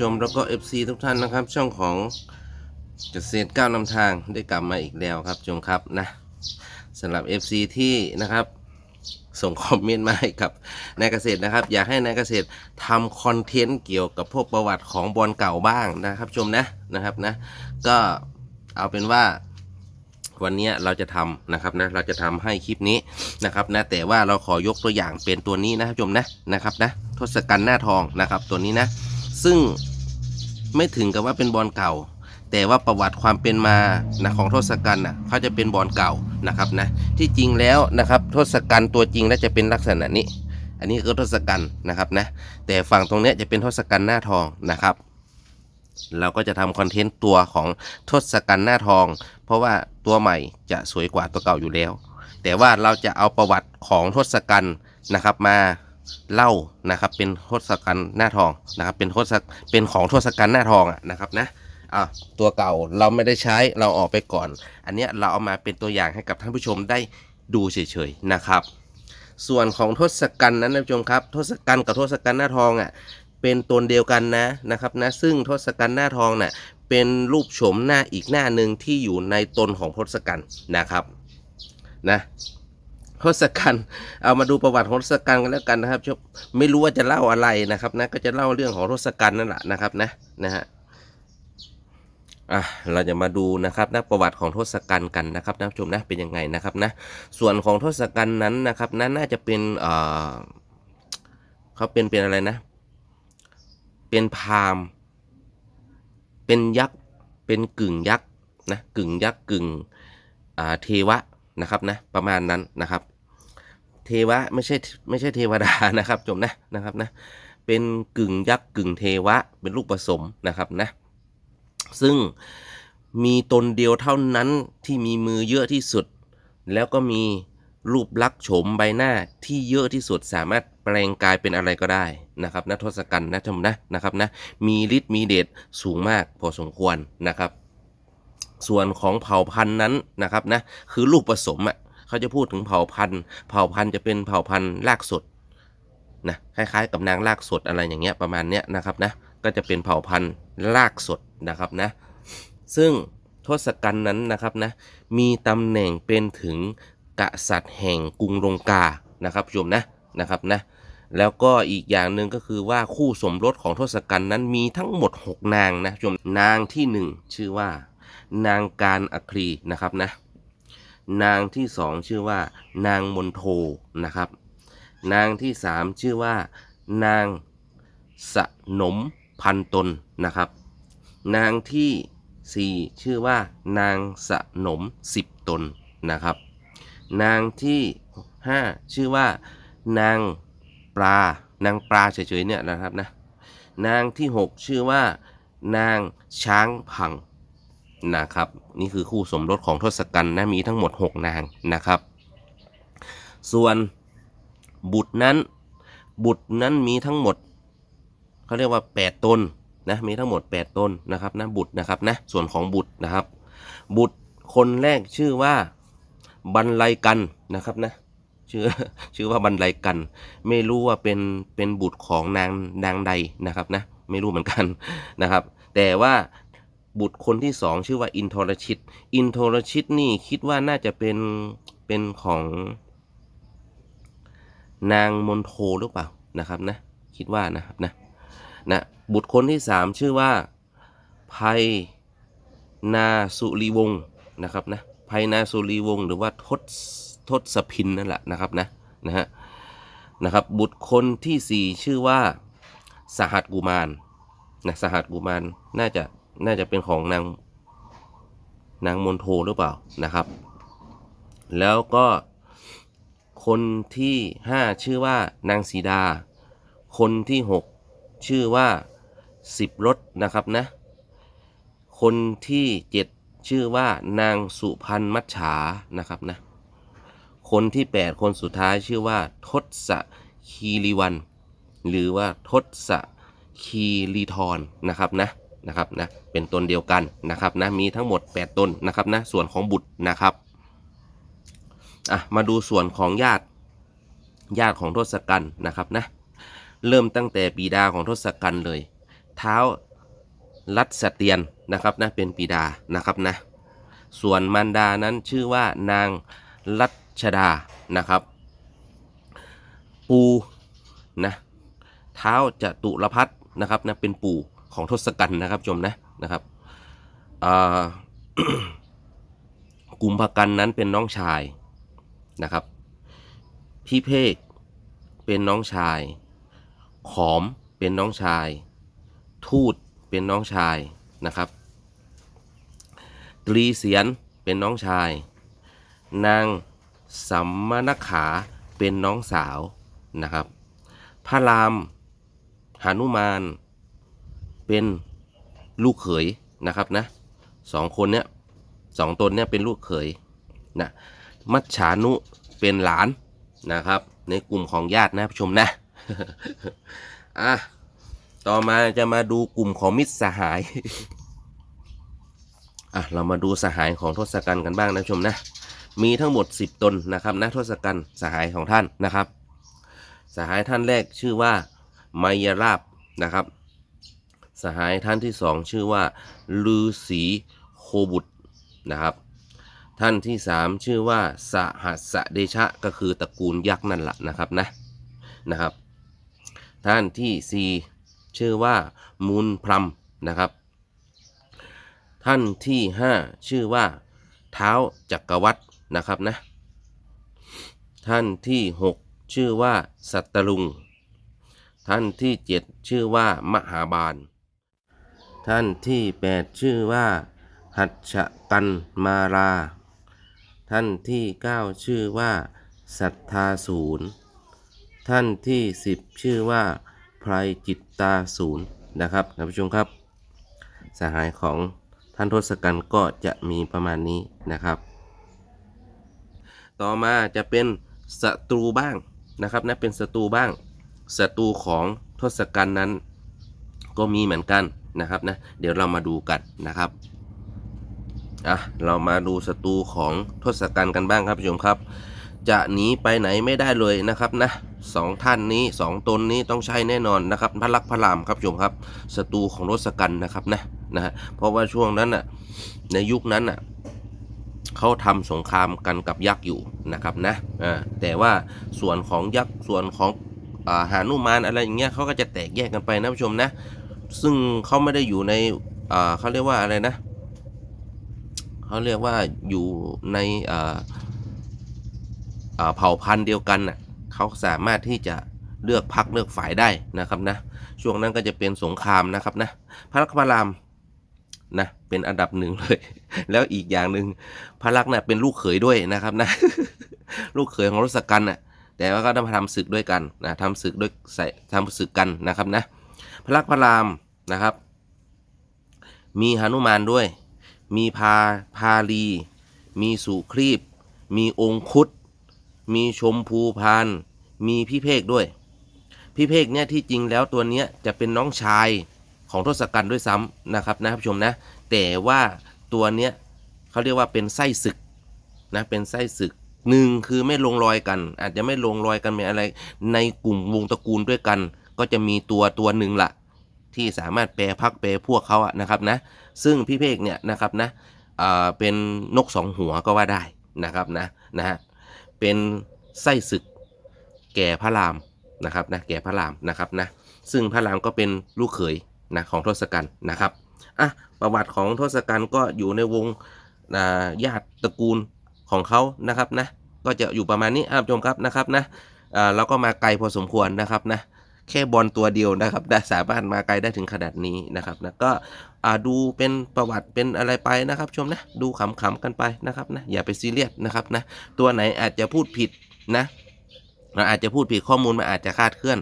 ชมแล้วก็ FC ทุกท่านนะครับ ช่องของเกษตรก้าวนำทางได้กลับมาอีกแล้วครับชมครับนะสำหรับ FC ที่นะครับส่งคอมเมนต์มาให้กับนายเกษตรนะครับ อยากให้นายเกษตรทำคอนเทนต์เกี่ยวกับพวกประวัติของบอลเก่าบ้างนะครับชมนะนะครับนะก็เอาเป็นว่าวันนี้เราจะทำนะครับนะเราจะทำให้คลิปนี้นะครับนะแต่ว่าเราขอยกตัวอย่างเป็นตัวนี้นะครับชมนะนะครับนะทศกัณฐ์หน้าทองนะครับตัวนี้นะ ซึ่งไม่ถึงกับว่าเป็นบอลเก่า แต่ว่าประวัติความเป็นมานะของทศกัณฐ์นะเขาจะเป็นบอลเก่านะครับนะที่จริงแล้วนะครับทศกัณฐ์ตัวจริงแล้วจะเป็นลักษณะนี้ อันนี้คือทศกัณฐ์นะครับนะแต่ฝั่งตรงเนี้ยจะเป็นทศกัณฐ์หน้าทองนะครับ เราก็จะทำคอนเทนต์ตัวของทศกัณฐ์หน้าทอง เพราะว่าตัวใหม่จะสวยกว่าตัวเก่าอยู่แล้ว แต่ว่าเราจะเอาประวัติของทศกัณฐ์นะครับมา เล่านะครับ เป็นทศกัณฐ์หน้าทองนะครับ เป็นทศเป็นของทศกัณฐ์หน้าทองอะนะครับนะอะตัวเก่าเราไม่ได้ใช้เราออกไปก่อน อันเนี้ยเราเอามาเป็นตัวอย่างให้กับท่านผู้ชมได้ดูเฉยๆนะครับ ส่วนของทศกัณฐ์นั้นนะผู้ชมครับทศกัณฐ์กับทศกัณฐ์หน้าทองอะเป็นตนเดียวกันนะนะครับนะซึ่งทศกัณฐ์หน้าทองน่ะเป็นรูปโฉมหน้าอีกหน้าหนึ่งที่อยู่ในตนของทศกัณฐ์นะครับนะ ทศกัณฐ์เอามาดูประวัติของทศกัณฐ์กันแล้วกันนะครับชไม่รู้ว่าจะเล่าอะไรนะครับนะก็จะเล่าเรื่องของทศกัณฐ์นั่นแหละนะครับนะนะฮะอะเราจะมาดูนะครับนะประวัติของทศกัณฐ์กันนะครับนะผู้ชมนะเป็นยังไงนะครับนะส่วนของทศกัณฐ์นั้นนะครับนั้นน่าจะเป็นเอ่อเขาเป็นเป็นอะไรนะ เป็นพราหมณ์เป็นยักษ์เป็นกึ่งยักษ์นะกึ่งยักษ์กึ่งอ่าเทวะ นะครับนะประมาณนั้นนะครับ เทวะไม่ใช่ไม่ใช่เทวดานะครับจมนะนะครับนะเป็นกึ่งยักษ์กึ่งเทวะเป็นลูกผสมนะครับนะซึ่งมีตนเดียวเท่านั้นที่มีมือเยอะที่สุด แล้วก็มีรูปลักษณ์โฉมใบหน้าที่เยอะที่สุดสามารถแปลงกายเป็นอะไรก็ได้นะครับนะทศกัณฐ์นะชมนะนะครับนะมีฤทธิ์มีเดชสูงมากพอสมควรนะครับ ส่วนของเผ่าพันธุ์นั้นนะครับนะคือลูกผสมอะเขาจะพูดถึงเผ่าพันธุ์เผ่าพันธุ์จะเป็นเผ่าพันธุ์รากสดนะคล้ายๆกับนางรากสดอะไรอย่างเงี้ยประมาณเนี้ยนะครับนะก็จะเป็นเผ่าพันธุ์รากสดนะครับนะซึ่งทศกัณฐ์นั้นนะครับนะมีตำแหน่งเป็นถึงกษัตริย์แห่งกรุงลงกานะครับชมนะนะครับนะแล้วก็อีกอย่างหนึ่งก็คือว่าคู่สมรสของทศกัณฐ์นั้นมีทั้งหมด 6 นางนะชมนางที่หนึ่งชื่อว่า นางการอัครีนะครับนะนางที่สองชื่อว่า นางมนโทนะครับ นางที่สามชื่อว่า นางสนมพันตนนะครับ นางที่สี่ชื่อว่า นางสนมสิบตนนะครับ นางที่ห้าชื่อว่า นางปลานางปลาเฉยๆเนี่ยนะครับนะนางที่หกชื่อว่า นางช้างพัง นะครับนี่คือคู่สมรสของทศกัณฐ์นะมีทั้งหมด 6 นางนะครับ ส่วนบุตรนั้นบุตรนั้นมีทั้งหมดเขาเรียกว่า 8 ตนนะมีทั้งหมด 8 ตนนะครับนะบุตรนะครับนะส่วนของบุตรนะครับ บุตรคนแรกชื่อว่าบรรลัยกันนะครับนะชื่อชื่อว่าบรรลัยกัน ไม่รู้ว่าเป็นเป็นบุตรของนางนางใดนะครับนะไม่รู้เหมือนกันนะครับ แต่ว่า บุตรคนที่สองชื่อว่าอินทรชิต อินทรชิตนี่คิดว่าน่าจะเป็นเป็นของนางมนโทหรือเปล่านะครับนะคิดว่านะครับนะนะบุตรคนที่สามชื่อว่าภัยนาสุรีวงศ์นะครับนะภัยนาสุรีวงศ์หรือว่าทศทศพินนั่นแหละนะครับนะนะฮะนะครับบุตรคนที่สี่ชื่อว่าสหัสกุมารนะสหัสกุมารน่าจะ น่าจะเป็นของนางนางมนโทหรือเปล่านะครับ แล้วก็คนที่ห้าชื่อว่านางสีดา คนที่หกชื่อว่าสิบรถนะครับนะ คนที่เจ็ดชื่อว่านางสุพันมัจฉานะครับนะ คนที่แปดคนสุดท้ายชื่อว่าทศคีรีวัน หรือว่าทศคีรีทรนะครับนะ นะครับนะเป็นตนเดียวกันนะครับนะมีทั้งหมด 8ตนนะครับนะส่วนของบุตรนะครับอะมาดูส่วนของญาติญาติของทศกัณฐ์นะครับนะเริ่มตั้งแต่ปีดาของทศกัณฐ์เลย เท้ารัตสเตียนนะครับนะเป็นปิดานะครับนะส่วนมารดานั้นชื่อว่านางรัชดานะครับ ปูนะเท้าจตุรพัฒน์นะครับนะเป็นปู่ ของทศกัณฐ์นะครับชมนะนะครับกุมภกันนั้นเป็นน้องชายนะครับ พี่เพกเป็นน้องชาย ขอมเป็นน้องชาย ทูตเป็นน้องชายนะครับ ตรีเสียนเป็นน้องชาย นางสัมมนขาเป็นน้องสาวนะครับ พระรามหานุมาน เป็นลูกเขยนะครับนะสองคนเนี้ยสองตนเนี้ยเป็นลูกเขยนะมัจฉานุเป็นหลานนะครับ ในกลุ่มของญาตินะผู้ชมนะอะต่อมาจะมาดูกลุ่มของมิตรสหายอะเรามาดูสหายของทศกัณฐ์กันบ้างนะผู้ชมนะ มีทั้งหมด 10 ตนนะครับนะทศกัณฐ์สหายของท่านนะครับ สหายท่านแรกชื่อว่าไมยราบนะครับ สหายท่านที่สองชื่อว่าลือสีโคบุตรนะครับ ท่านที่สามชื่อว่าสหัสเดชะก็คือตระกูลยักษ์นั่นแหละนะครับนะนะครับ ท่านที่สี่ชื่อว่ามูลพรมนะครับ ท่านที่ห้าชื่อว่าเท้าจักรวรรดินะครับนะ ท่านที่หกชื่อว่าสัตตลุง ท่านที่เจ็ดชื่อว่ามหาบาล ท่านที่แปดชื่อว่า หัตถกันมารา ท่านที่เก้าชื่อว่าสัทธาศูนย์ท่านที่สิบชื่อว่าไพรจิตตาศูนย์นะครับท่านผู้ชมครับ สหายของท่านทศกัณฐ์ก็จะมีประมาณนี้นะครับ ต่อมาจะเป็นศัตรูบ้างนะครับนะเป็นศัตรูบ้างศัตรูของทศกัณฐ์นั้น ก็มีเหมือนกันนะครับนะเดี๋ยวเรามาดูกันนะครับอะเรามาดูศัตรูของทศกัณฐ์กันบ้างครับผู้ชมครับ จะหนีไปไหนไม่ได้เลยนะครับนะสองท่านนี้สองตนนี้ต้องใช่แน่นอนนะครับพระลักษมณ์พระรามครับผู้ชมครับศัตรูของทศกัณฐ์นะครับนะนะฮะเพราะว่าช่วงนั้นน่ะในยุคนั้นน่ะเขาทำสงครามกันกับยักษ์อยู่นะครับนะแต่ว่าส่วนของยักษ์ส่วนของอ่าหานุมานอะไรอย่างเงี้ยเขาก็จะแตกแยกกันไปนะผู้ชมนะ ซึ่งเขาไม่ได้อยู่ในอ่าเขาเรียกว่าอะไรนะเขาเรียกว่าอยู่ในอ่าอ่าเผ่าพันธุ์เดียวกันน่ะเขาสามารถที่จะเลือกพักเลือกฝ่ายได้นะครับนะช่วงนั้นก็จะเป็นสงครามนะครับนะพระลักษมณ์พรามนะเป็นอันดับหนึ่งเลย แล้วอีกอย่างหนึ่งพระลักษมณ์น่ะเป็นลูกเขยด้วยนะครับนะลูกเขยของรศกัณฐ์น่ะแต่ว่าก็ต้องมาทำศึกด้วยกันนะทำศึกด้วยใส่ทำศึกกันนะครับนะ พระลักษพระรามนะครับ มีหนุมานด้วย มีพาพาลี มีสุครีบ มีองคุดมีชมพูพาน มีพี่เพกด้วย พี่เพกเนี่ยที่จริงแล้วตัวเนี้ยจะเป็นน้องชายของทศกัณฐ์ด้วยซ้ำนะครับนะผู้ชมนะ แต่ว่าตัวเนี้ยเขาเรียกว่าเป็นไส้ศึกนะเป็นไส้ศึกหนึ่งคือไม่ลงรอยกัน อาจจะไม่ลงรอยกันไม่อะไร ในกลุ่มวงตระกูลด้วยกัน ก็จะมีตัวตัวหนึ่งละ ที่สามารถแปรพักแปรพวกเขาอะนะครับนะซึ่งพี่เพกเนี่ยนะครับนะอ่าเป็นนกสองหัวก็ว่าได้นะครับนะนะฮะเป็นไส้ศึกแก่พระรามนะครับนะแก่พระรามนะครับนะซึ่งพระรามก็เป็นลูกเขยนะของทศกัณฐ์นะครับอะประวัติของทศกัณฐ์ก็อยู่ในวงญาติตระกูลของเขานะครับนะก็จะอยู่ประมาณนี้ครับชมครับนะครับนะอ่าเราก็มาไกลพอสมควรนะครับนะ แค่บอลตัวเดียวนะครับได้สามารถมาไกลได้ถึงขนาดนี้นะครับนะก็ดูเป็นประวัติเป็นอะไรไปนะครับชมนะดูขำๆกันไปนะครับนะอย่าไปซีเรียสนะครับนะตัวไหนอาจจะพูดผิดนะเราอาจจะพูดผิดข้อมูลมันอาจจะคาดเคลื่อน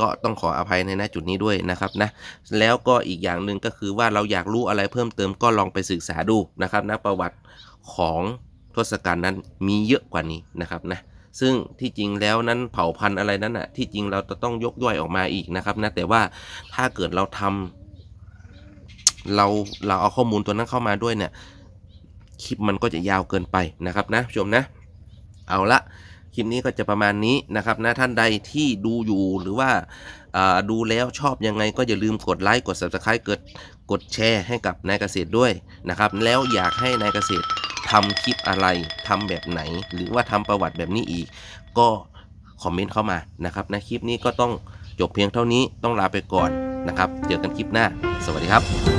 ก็ต้องขออภัยในณจุดนี้ด้วยนะครับนะแล้วก็อีกอย่างหนึ่งก็คือว่าเราอยากรู้อะไรเพิ่มเติมก็ลองไปศึกษาดูนะครับนะประวัติของทศกัณฐ์นั้นมีเยอะกว่านี้นะครับนะ ซึ่งที่จริงแล้วนั้นเผ่าพันธุ์อะไรนั้นอะที่จริงเราจะต้องยกย่อยออกมาอีกนะครับนะแต่ว่าถ้าเกิดเราทำเราเราเอาข้อมูลตัวนั้นเข้ามาด้วยเนี่ยคลิปมันก็จะยาวเกินไปนะครับนะผู้ชมนะ เอาละคลิปนี้ก็จะประมาณนี้นะครับนะท่านใดที่ดูอยู่หรือว่าอ่าดูแล้วชอบยังไงก็อย่าลืมกดไลค์กด subscribe กดกดแชร์ให้กับนายเกษตรด้วยนะครับ แล้วอยากให้นายเกษตร ทำคลิปอะไรทำแบบไหน หรือว่าทำประวัติแบบนี้อีก ก็คอมเมนต์เข้ามานะครับในคลิปนี้ก็ต้องจบเพียงเท่านี้ต้องลาไปก่อนนะครับ เจอกันคลิปหน้า สวัสดีครับ